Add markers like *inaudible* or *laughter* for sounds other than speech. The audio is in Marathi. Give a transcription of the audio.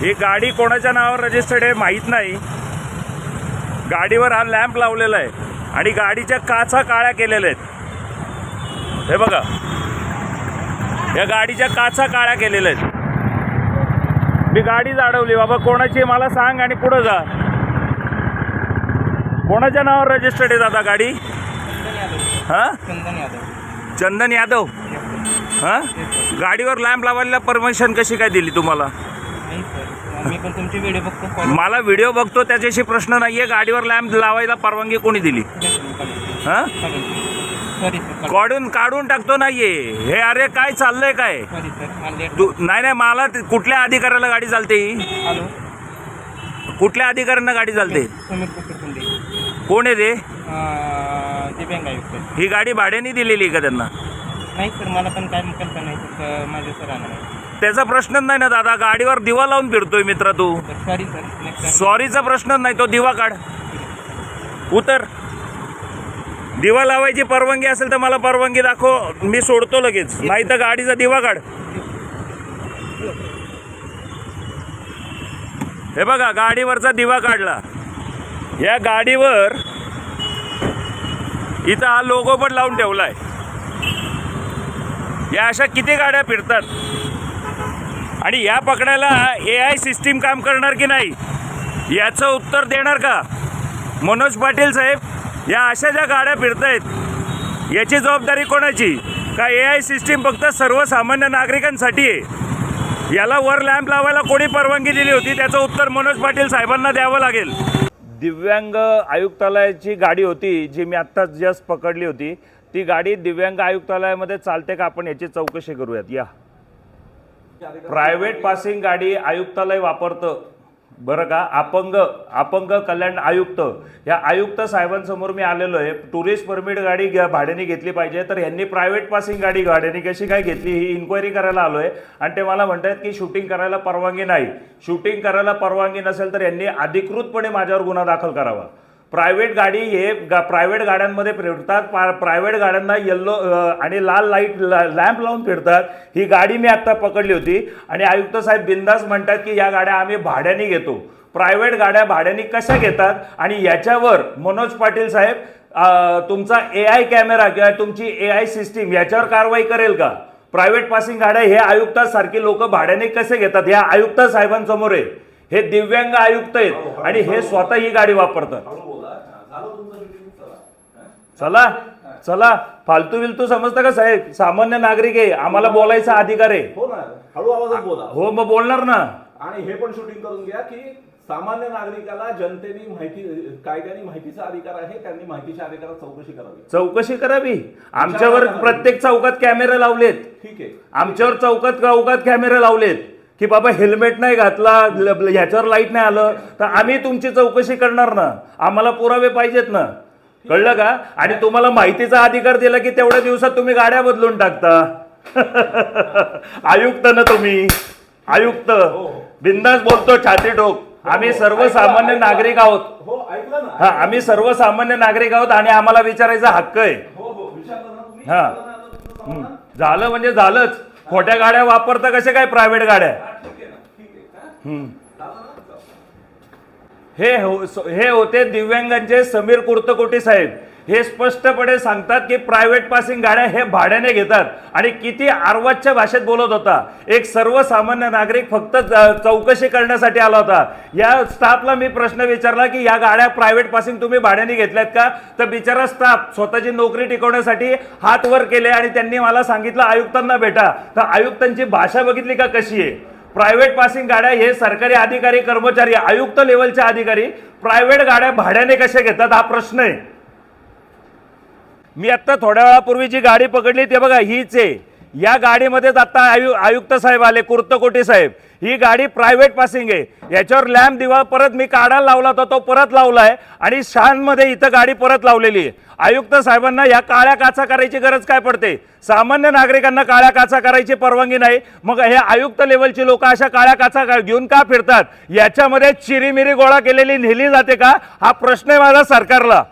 ही गाडी कोणाच्या नावावर रजिस्टर्ड आहे माहीत नाही. गाडीवर हा लॅम्प लावलेला आहे आणि गाडीच्या काचा काळ्या केलेल्या आहेत. हे बघा. या गाडीच्या काचा काळ्या केलेल्या आहेत. मी गाडी जाडवली. बाबा कोणाची मला सांग आणि पुढं जा. कोणाच्या नावावर रजिस्टर्ड आहे दादा गाडी? हा? चंदन यादव. चंदन यादव हा? गाडीवर लॅम्प लावायला परमिशन कशी काय दिली तुम्हाला? मी पण तुमचे व्हिडिओ बघतो फॉलो मला व्हिडिओ बघतो त्याच्याशी प्रश्न नाहीये. गाडीवर लॅम्प लावायला परवानगी कोणी दिली? हा? सॉरी सर काढून काढून टाकतो नाहीये. हे अरे काय चाललंय काय? सॉरी सर मला लेट तू नाही नाही मला ते- कुठल्या अधिकाऱ्याला गाडी चालते? ही कुठल्या अधिकाऱ्यांना गाडी चालते? समीर कोण आहे ते? दिव्यांग आयुक्त. ही गाडी भाड्याने दिलेली आहे का त्यांना? नाही सर मला पण काय कल्पना नाही सर माझ्या सरांना नाही. त्याचा प्रश्नच नाही ना दादा गाडीवर दिवा लावून फिरतोय मित्र तू. Sir sorry sir next time सॉरीचा प्रश्नच नाही तो दिवा काढ. उतर. दिवा लावायची परवानगी असेल तर मला परवानगी दाखव मी सोडतो लगेच. नाही तर गाडीचा दिवा काढ. हे बघा गाडीवरचा दिवा काढला. या गाडीवर इथं हा लोगो पण लावून ठेवलाय. या अशा किती गाड्या फिरतात? आणि या पकडायला ए आय सिस्टीम काम करणार की नाही याचं उत्तर देणार का? मनोज पाटील साहेब या अशा ज्या गाड्या फिरत आहेत याची जबाबदारी कोणाची? का ए आय सिस्टीम फक्त सर्वसामान्य नागरिकांसाठी आहे? याला वर लॅम्प लावायला कोणी परवानगी दिली होती? त्याचं उत्तर मनोज पाटील साहेबांना द्यावं लागेल. दिव्यांग आयुक्तालयाची गाडी होती जी मी आत्ताच जस्ट पकडली होती. ती गाडी दिव्यांग आयुक्तालयामध्ये चालते का आपण याची चौकशी करूयात. या. प्रायव्हेट पासिंग गाडी आयुक्तालय वापरतं. बरं का? अपंग अपंग कल्याण आयुक्त. या आयुक्त साहेबांसमोर मी आलेलो आहे. टुरिस्ट परमिट गाडी भाड्याने घेतली पाहिजे. तर यांनी प्रायव्हेट पासिंग गाडी भाड्याने कशी काय घेतली ही इन्क्वायरी करायला आलो आहे आणि ते मला म्हणतात की शूटिंग करायला परवानगी नाही. शूटिंग करायला परवानगी नसेल तर यांनी अधिकृतपणे माझ्यावर गुन्हा दाखल करावा. प्रायव्हेट गाडी हे गा प्रायव्हेट गाड्यांमध्ये फिरतात पा प्रायव्हेट गाड्यांना येल्लो आणि लाल लाइट लॅम्प लावून फिरतात. ही गाडी मी आत्ता पकडली होती. आणि आयुक्त साहेब बिंदास म्हणतात की या गाड्या आम्ही भाड्याने घेतो. प्रायव्हेट गाड्या भाड्याने कशा घेतात? आणि याच्यावर मनोज पाटील साहेब तुमचा ए आय कॅमेरा किंवा तुमची ए आय सिस्टीम याच्यावर कारवाई करेल का? प्रायव्हेट पासिंग गाड्या हे आयुक्तासारखी लोक भाड्याने कसे घेतात? या आयुक्त साहेबांसमोर आहे. हे दिव्यांग आयुक्त आहेत आणि हे स्वतः ही गाडी वापरतात. चला. चला फालतू विलतू समजतं का साहेब? सामान्य नागरिक आहे. आम्हाला बोलायचा अधिकार आहे. हो ना. हळू आवाजात बोला. हो मग बोलणार ना. आणि हे पण शूटिंग करून घ्या की सामान्य नागरिकाला जनतेने माहिती कायद्याने माहितीचा अधिकार आहे. त्यांनी माहितीच्या अधिकारात चौकशी करावी. चौकशी करावी. आमच्यावर प्रत्येक चौकात कॅमेरे लावलेत. ठीक आहे. आमच्यावर चौकात चौकात कॅमेरे लावलेत. की बाबा हेल्मेट नाही घातला ह्याच्यावर लाइट नाही आलं तर आम्ही तुमची चौकशी करणार ना? आम्हाला पुरावे पाहिजेत ना? कळलं का? आणि तुम्हाला माहितीचा अधिकार दिला की तेवढ्या दिवसात तुम्ही गाड्या बदलून टाकता. *laughs* आयुक्त ना तुम्ही. आयुक्त. बिंदास बोलतो छाती ठोक. आम्ही सर्वसामान्य नागरिक आहोत. हो हा आम्ही सर्वसामान्य नागरिक आहोत आणि आम्हाला विचारायचा हक्क आहे. हो हो. हा. झालं म्हणजे झालंच. खोट्या गाड्या वापरता कशा काय प्रायव्हेट गाड्या ठीक आहे ना ठीक आहे हे हो- हे होते दिव्यांगांचे समीर कुर्तकोटी साहेब. हे स्पष्टपणे सांगतात की प्रायव्हेट पासिंग गाड्या हे भाड्याने घेतात आणि किती आर्वाच्या भाषेत बोलत होता. एक सर्वसामान्य नागरिक फक्त चौकशी करण्यासाठी आला होता. या स्टाफला मी प्रश्न विचारला की या गाड्या प्रायव्हेट पासिंग तुम्ही भाड्याने घेतल्यात का? तर बिचारा स्टाफ स्वतःची नोकरी टिकवण्यासाठी हात वर केले आणि त्यांनी मला सांगितलं आयुक्तांना भेटा. तर आयुक्तांची भाषा बघितली का कशी आहे? प्रायव्हेट पासिंग गाड्या हे सरकारी अधिकारी कर्मचारी आयुक्त लेवलचे अधिकारी प्रायव्हेट गाड्या भाड्याने कशा घेतात? हा प्रश्न आहे. मी आत्ता थोड्या वेळापूर्वी जी गाडी पकडली ते बघा हीच आहे. या गाडीमध्येच आता आयु आयुक्त साहेब आले कुर्तकोटी साहेब. ही गाडी प्रायव्हेट पासिंग आहे. याच्यावर लॅम्प दिवा परत मी काढायला लावला होता तो परत लावला आहे आणि शानमध्ये इथं गाडी परत लावलेली आहे. आयुक्त साहेबांना या काळ्या काचा करायची गरज काय पडते? सामान्य नागरिकांना काळ्या काचा करायची परवानगी नाही. मग हे आयुक्त लेवलची लोक अशा काळ्या काचा घेऊन का फिरतात? याच्यामध्ये चिरीमिरी गोळा केलेली नेली जाते का? हा प्रश्न आहे माझा सरकारला.